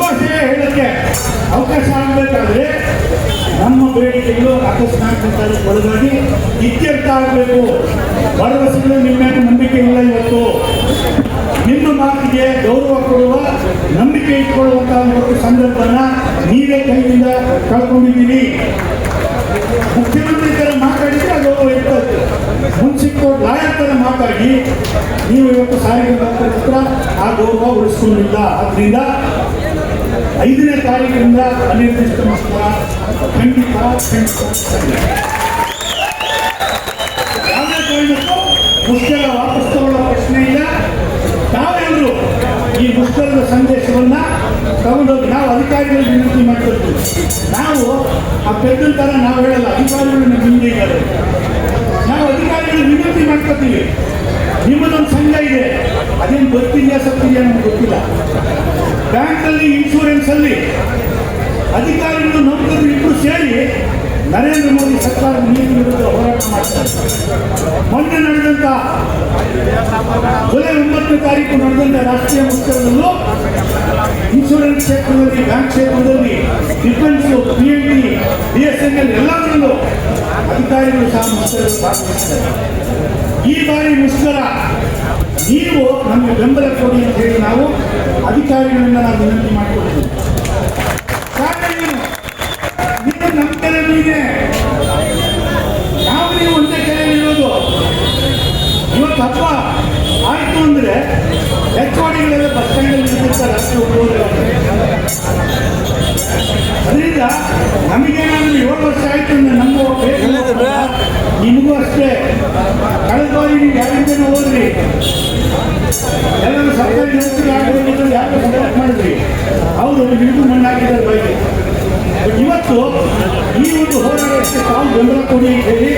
ಶುಭಾಶಯ ಹೇಳಕ್ಕೆ ಅವಕಾಶ ಆಗಬೇಕಾದ್ರೆ ನಮ್ಮ ಬೇಡಿಕೆಗಳು ಅಕಸ್ಮಾತ್ ಒಳಗಾಗಿ ಇತ್ಯರ್ಥ ಆಗಬೇಕು. ಭರವಸೆಗಳು ನಿಮ್ಮ ನಂಬಿಕೆ ಇಲ್ಲ ಇವತ್ತು. ನಿಮ್ಮ ಮಾತಿಗೆ ಗೌರವ ಕೊಡುವ, ನಂಬಿಕೆ ಇಟ್ಕೊಳ್ಳುವಂತಹ ಒಂದು ಸಂದರ್ಭನ ನೀವೇ ಕೈಯಿಂದ ಕಳ್ಕೊಂಡಿದ್ದೀರಿ. ಮುಖ್ಯಮಂತ್ರಿ ತರ ಮಾತಾಡಿದ್ರೆ ಅದು ಇರ್ತದೆ. ಮುನ್ಸಿಪಲ್ ಲಾಯರ್ ತರ ಮಾತಾಡಿ, ನೀವು ಇವತ್ತು ಸಾರಿಗೆ ನೌಕರರ ಆ ಗೌರವ ಉಳಿಸ್ಕೊಂಡಿಲ್ಲ. ಆದ್ರಿಂದ ಐದನೇ ತಾರೀಕಿನಿಂದ ಅನಿರ್ದಿಷ್ಟ ಮಕ್ಕಳ ಖಂಡಿತ. ಯಾವುದೇ ಕಾರಣಕ್ಕೂ ಮುಷ್ಕರ ವಾಪಸ್ ತಗೊಳ್ಳೋ ಪ್ರಶ್ನೆ ಇಲ್ಲ. ತಾವೆಲ್ಲರೂ ಈ ಮುಷ್ಕರದ ಸಂದೇಶವನ್ನ ತಗೊಂಡೋಗಿ ನಾವು ಅಧಿಕಾರಿಗಳಿಗೆ ವಿನಂತಿ ಮಾಡ್ತಿರ್ತೀವಿ ನಾವು ಆ ಪೆದ್ದನ್ ತರ ನಾವು ಹೇಳಲ್ಲ, ಅಧಿಕಾರಿಗಳು ನಮ್ಮ ಹಿಂದೆ ನಾವು ಅಧಿಕಾರಿಗಳ ವಿನಂತಿ ಮಾಡ್ಕೋತೀವಿ ನಿಮ್ಮದೊಂದು ಸಂಘ ಇದೆ. ಅದೇನು ಗೊತ್ತಿದೆಯಾ ಸತ್ತಿದೆಯಾ ನಮ್ಗೆ ಗೊತ್ತಿಲ್ಲ. ಬ್ಯಾಂಕಲ್ಲಿ ಇನ್ಶೂರೆನ್ಸ್ ಅಲ್ಲಿ ಅಧಿಕಾರಿಗಳು ನೌಕರರು ಇಬ್ಬರು ಸೇರಿ ನರೇಂದ್ರ ಮೋದಿ ಸರ್ಕಾರ ನೀತಿ ವಿರುದ್ಧ ಹೋರಾಟ ಮಾಡ್ತಾರೆ. ಮೊನ್ನೆ ನಡೆದಂತ ಜುಲೈ ಒಂಬತ್ತನೇ ತಾರೀಕು ನಡೆದಂತ ರಾಷ್ಟ್ರೀಯ ಮುಖ್ಯದಲ್ಲೂ ಇನ್ಶೂರೆನ್ಸ್ ಕ್ಷೇತ್ರದಲ್ಲಿ, ಬ್ಯಾಂಕ್ ಕ್ಷೇತ್ರದಲ್ಲಿ defence P N T B S N L ಎಲ್ಲದರಲ್ಲೂ ಅಧಿಕಾರಿಗಳು ಸಹ ಮುಷ್ಕರದಲ್ಲಿ ಭಾಗವಹಿಸ್ತಾರೆ ಈ ಬಾರಿ ಮುಷ್ಕರ ನೀವು ನಮಗೆ ಬೆಂಬಲ ಕೊಡಿ ಅಂತ ಹೇಳಿ ನಾವು ಅಧಿಕಾರಿಗಳಿಂದ ನಾವು ವಿನಂತಿ ಮಾಡಿಕೊಡ್ತೀವಿ. ನೀವು ನಮ್ಮ ಕೆರೆ ನೀನೆ ನಾವು ನೀವು ಒಂದೇ ಕೆರೆಯಲ್ಲಿ ಇರೋದು. ಇವತ್ತು ಹಬ್ಬ. ಆಯ್ತು ಅಂದ್ರೆ ಹೆಚ್ಚುವರಿಗಳೆಲ್ಲ ಬಸ್ ಸ್ಟ್ಯಾಂಡಲ್ಲಿ ನಿಂತಿರ್ತಾರೆ. ಅಷ್ಟು ಹುಡುಗರು ಅದರಿಂದ ನಮಗೇನಾದ್ರೂ ಏಳು ವರ್ಷ ಆಯ್ತು ಅಂದ್ರೆ ನಮ್ಮ ಬೇಕು ನಿಮಗೂ ಅಷ್ಟೇ. ಕಳೆದ ಬಾರಿ ನೀವು ಯಾರಿಗ ಜನ ಹೋದ್ರಿ? ಎಲ್ಲರೂ ಸರ್ಕಾರಿ ನೌಕರಿ ಯಾರು ಸಪೋರ್ಟ್ ಮಾಡಿದ್ರಿ? ಅವರು ನಿಮಗೂ ಮಣ್ಣು ಹಾಕಿದ್ದಾರೆ ಬೈಕ್ ಇವತ್ತು ಈ ಒಂದು ಹೋರಾಟಕ್ಕೆ ತಾವು ಬೆಂಬಲ ಕೊಡಿ ಅಂತ ಹೇಳಿ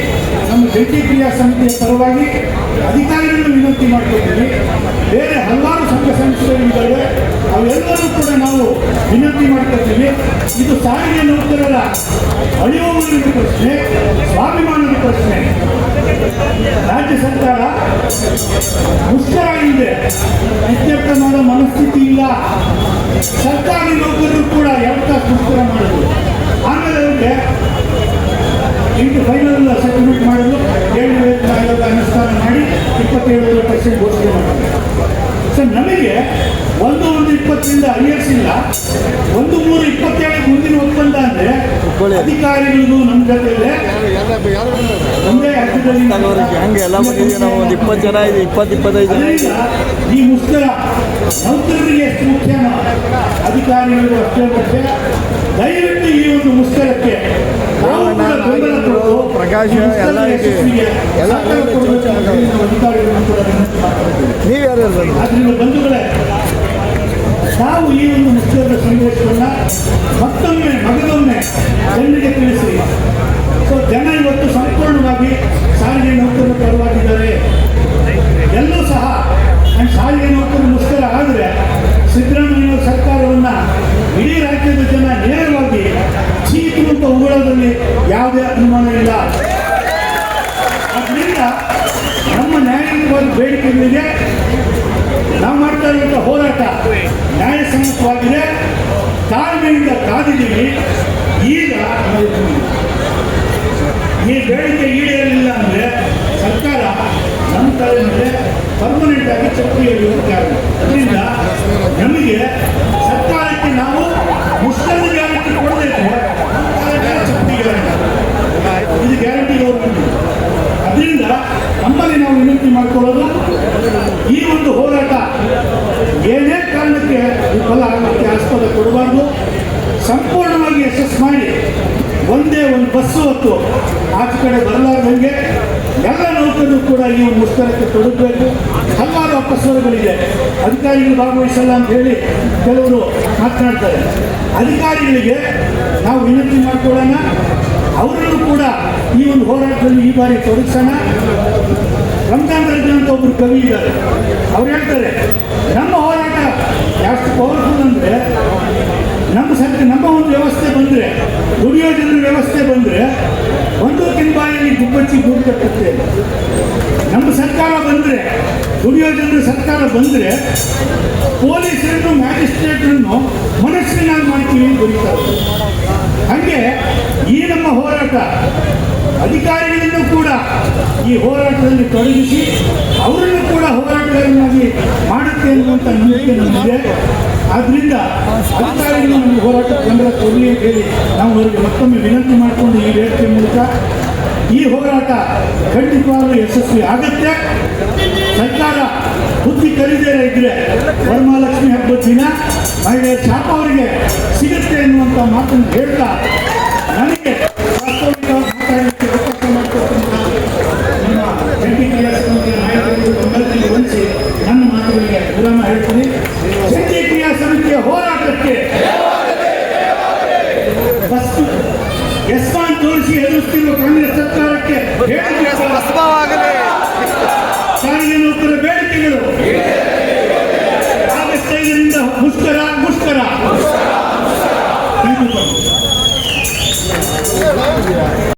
ಕ್ರಿಯಾ ಸಮಿತಿಯ ಪರವಾಗಿ ಅಧಿಕಾರಿಗಳನ್ನು ವಿನಂತಿ ಮಾಡ್ಕೊಳ್ತೀವಿ ಬೇರೆ ಹಲವಾರು ಸಂಘ ಸಂಸ್ಥೆಗಳಿದ್ದಾವೆ. ಅವೆಲ್ಲರೂ ಕೂಡ ನಾವು ವಿನಂತಿ ಮಾಡ್ಕೊಳ್ತೀವಿ ಇದು ಸಾರಿಗೆ ನೌಕರರ ಅಳಿಯುವುದರ ಪ್ರಶ್ನೆ, ಸ್ವಾಭಿಮಾನದ ಪ್ರಶ್ನೆ. ರಾಜ್ಯ ಸರ್ಕಾರ ಮುಷ್ಕರ ಇದೆ ಇತ್ಯರ್ಥ ಮಾಡೋ ಮನಸ್ಥಿತಿ ಇಲ್ಲ. ಸರ್ಕಾರಿ ನೌಕರರು ಕೂಡ ಎಂತ ತಾಸು ಮುಷ್ಕರ ಆಮೇಲೆ ಅವರಿಗೆ ಇಂಟು ಫೈನಲ್ ಸೆಟಲ್ಮೆಂಟ್ ಮಾಡಲು ಇಪ್ಪತ್ತೇಳು ಪರ್ಸೆಂಟ್ ಘೋಷಣೆ ಮಾಡ್ತಾರೆ ಸರ್ ನಮಗೆ ಒಂದು ಒಂದು ಇಪ್ಪತ್ತರಿಂದ ಅರಿಯರ್ಸ್ ಇಲ್ಲ ಒಂದು ಮೂರು ಇಪ್ಪತ್ತೇಳು ಮುಂದಿನ ಒಪ್ಪಂದ ಅಂದ್ರೆ ಅಧಿಕಾರಿಗಳಿಗೂ ನಮ್ಮ ಜೊತೆ ಒಂದೇ ಅರ್ಥದಲ್ಲಿ ಹಂಗೆ ಎಲ್ಲ ಬಂದಿದ್ದೀವಿ ನಾವು ಒಂದು ಇಪ್ಪತ್ತು ಜನ ಇದೆ ಇಪ್ಪತ್ತು ಇಪ್ಪತ್ತೈದು ಜನ ಇದೆ ಈ ಮುಷ್ಕರ ನೌಕರರಿಗೆ ಎಷ್ಟು ಮುಖ್ಯನೋ ಅಧಿಕಾರಿಗಳಿಗೂ ಅಷ್ಟೇ ಮುಖ್ಯ. ದಯವಿಟ್ಟು ಈ ಒಂದು ಮುಷ್ಕರಕ್ಕೆ ಪ್ರಕಾಶ, ಎಲ್ಲ ಎಲ್ಲ ನಾವು ಯಾರು ಬಂಧುಗಳೇ ನಾವು ಈ ಒಂದು ಮುಖ್ಯದ ಸಂದೇಶವನ್ನು ಮತ್ತೊಮ್ಮೆ ಮಗದೊಮ್ಮೆ ಜನರಿಗೆ ತಿಳಿಸಿ. ಸೊ ಜನ ಇವತ್ತು ಸಂಪೂರ್ಣವಾಗಿ ಸಾರಿಗೆ ನೌಕರರು ಪರವಾಗಿದ್ದಾರೆ. ಎಲ್ಲೂ ಸಹ ನಾನು ಸಾರಿಗೆ ನೌಕರರು ಮುಷ್ಕರ ಆದರೆ ಸಿದ್ದರಾಮಯ್ಯ ಸರ್ಕಾರವನ್ನ ಇಡೀ ರಾಜ್ಯದ ಜನ ನೇರವಾಗಿ ಚೀತು ಅಂತ ಉಗುಳೋದ್ರಲ್ಲಿ ಯಾವುದೇ ಅನುಮಾನ ಇಲ್ಲ ಅದರಿಂದ ನಮ್ಮ ನ್ಯಾಯಯುತವಾದ ಬೇಡಿಕೆಗಳಿಗೆ ನಾವು ಮಾಡ್ತಾ ಇರುವಂಥ ಹೋರಾಟ ನ್ಯಾಯಸಮ್ಮತವಾಗಿದೆ. ತಾಳ್ಮೆಯಿಂದ ಕಾದಿದ್ದೀವಿ. ಈಗ ಈ ಬೇಡಿಕೆ ಈಡೇರಲಿಲ್ಲ ಅಂದರೆ ಸರ್ಕಾರ ನಮ್ಮ ತಲೆ ಮೇಲೆ ಪರ್ಮನೆಂಟ್ ಆಗಿ ಹಿಡಿಯುವ ಕಾರಣ. ಅದರಿಂದ ನಮಗೆ ಸರ್ಕಾರಕ್ಕೆ ನಾವು ಮುಷ್ಕರದ ಗ್ಯಾರಂಟಿ ಕೊಡಬೇಕು ಚಪ್ಪಲಿ ಗ್ಯಾರಂಟಿ ಇದು ಗ್ಯಾರಂಟಿ ಗೌರ್ಮೆಂಟ್ ಅದರಿಂದ ನಮ್ಮಲ್ಲಿ ನಾವು ವಿನಂತಿ ಮಾಡ್ಕೊಳ್ಳೋದು ಈ ಒಂದು ಹೋರಾಟ ಏನೇ ಕಾರಣಕ್ಕೆ ವಿಫಲ ಆಗಲಿಕ್ಕೆ ಆಸ್ಪದ ಕೊಡಬಾರ್ದು. ಸಂಪೂರ್ಣವಾಗಿ ಯಶಸ್ಸು ಮಾಡಿ, ಒಂದೇ ಒಂದು ಬಸ್ಸು ಹೊತ್ತು ಆಚೆ ಕಡೆ ಬರಲಾರ್ದಂಗೆ ಎಲ್ಲ ನೌಕರರು ಕೂಡ ಈ ಮುಷ್ಕರಕ್ಕೆ ತೊಡಗಬೇಕು. ಹಲವಾರು ಅಪಸ್ವರಗಳಿದೆ. ಅಧಿಕಾರಿಗಳು ಭಾಗವಹಿಸಲ್ಲ ಅಂತ ಹೇಳಿ ಕೆಲವರು ಮಾತನಾಡ್ತಾರೆ. ಅಧಿಕಾರಿಗಳಿಗೆ ನಾವು ವಿನಂತಿ ಮಾಡಿಕೊಳ್ಳೋಣ. ಅವರನ್ನು ಕೂಡ ಈ ಒಂದು ಹೋರಾಟದಲ್ಲಿ ಈ ಬಾರಿ ತೊಡಗಿಸೋಣ. ರಂಜಾನ್ ರಜೆ ಅಂತ ಒಬ್ಬರು ಕವಿ ಇದ್ದಾರೆ. ಅವ್ರು ಹೇಳ್ತಾರೆ, ನಮ್ಮ ಹೋರಾಟ ಎಷ್ಟು ಪವರ್ಫುಲ್ ಅಂದರೆ, ನಮ್ಮ ಸರ್ಕಾರ ನಮ್ಮ ಒಂದು ವ್ಯವಸ್ಥೆ ಬಂದರೆ, ದುಡಿಯೋ ಜನರ ವ್ಯವಸ್ಥೆ ಬಂದರೆ, ಒಂದು ಬಾಯಲ್ಲಿ ಗುಬ್ಬಚ್ಚಿ ಗೂಡು ಕಟ್ಟುತ್ತೆ. ನಮ್ಮ ಸರ್ಕಾರ ಬಂದರೆ, ದುಡಿಯೋ ಜನರ ಸರ್ಕಾರ ಬಂದರೆ, ಪೊಲೀಸರನ್ನು, ಮ್ಯಾಜಿಸ್ಟ್ರೇಟ್ರನ್ನು ಮನಸ್ಸಿನ ಅಂತ ಬರೀತಾರೆ. ಹಾಗೆ ಈ ನಮ್ಮ ಹೋರಾಟ ಅಧಿಕಾರಿಗಳನ್ನು ಕೂಡ ಈ ಹೋರಾಟದಲ್ಲಿ ತೊಡಗಿಸಿ, ಅವರನ್ನು ಕೂಡ ಹೋರಾಟಗಾರನಾಗಿ ಮಾಡುತ್ತೆ ಅನ್ನುವಂಥ ನಂಬಿಕೆ ನಮಗಿದೆ. ಆದ್ರಿಂದ ಅಧಿಕಾರಿಗಳು ನಮ್ಮ ಹೋರಾಟ ಬೆಂಬಲ ಕೊಡಲಿ ಅಂತ ಹೇಳಿ ನಾವು ಅವರಿಗೆ ಮತ್ತೊಮ್ಮೆ ವಿನಂತಿ ಮಾಡಿಕೊಂಡು ಈ ವೇದಿಕೆ ಮೂಲಕ ಈ ಹೋರಾಟ ಖಂಡಿತವಾಗಲೂ ಯಶಸ್ವಿ ಆಗುತ್ತೆ. ಸರ್ಕಾರ ಬುದ್ಧಿ ಕಲಿದೇ ಇದ್ರೆ ವರಮಹಾಲಕ್ಷ್ಮಿ ಹಬ್ಬದ ದಿನ ಮಹಿಳೆಯರ ಶಾಪ ಅವರಿಗೆ ಸಿಗುತ್ತೆ ಎನ್ನುವಂಥ ಮಾತನ್ನು ಹೇಳ್ತಾ ನನಗೆ ಫಸ್ಟ್ ಯಸ್ಮಾನ್ ತೋರಿಸಿ ಎದುರಿಸ್ತಿರುವ ಕಾಂಗ್ರೆಸ್ ಸರ್ಕಾರಕ್ಕೆ ಹೇಳಿಕೆ ಭಸ್ಮವಾಗಲಿ ಸಾರಿಗೆ ನೌಕರ ಬೇಡಿಕೆಗಳು ಆಗಸ್ಟ್ ಐದರಿಂದ ಮುಷ್ಕರ ಮುಷ್ಕರ Thank you, sir.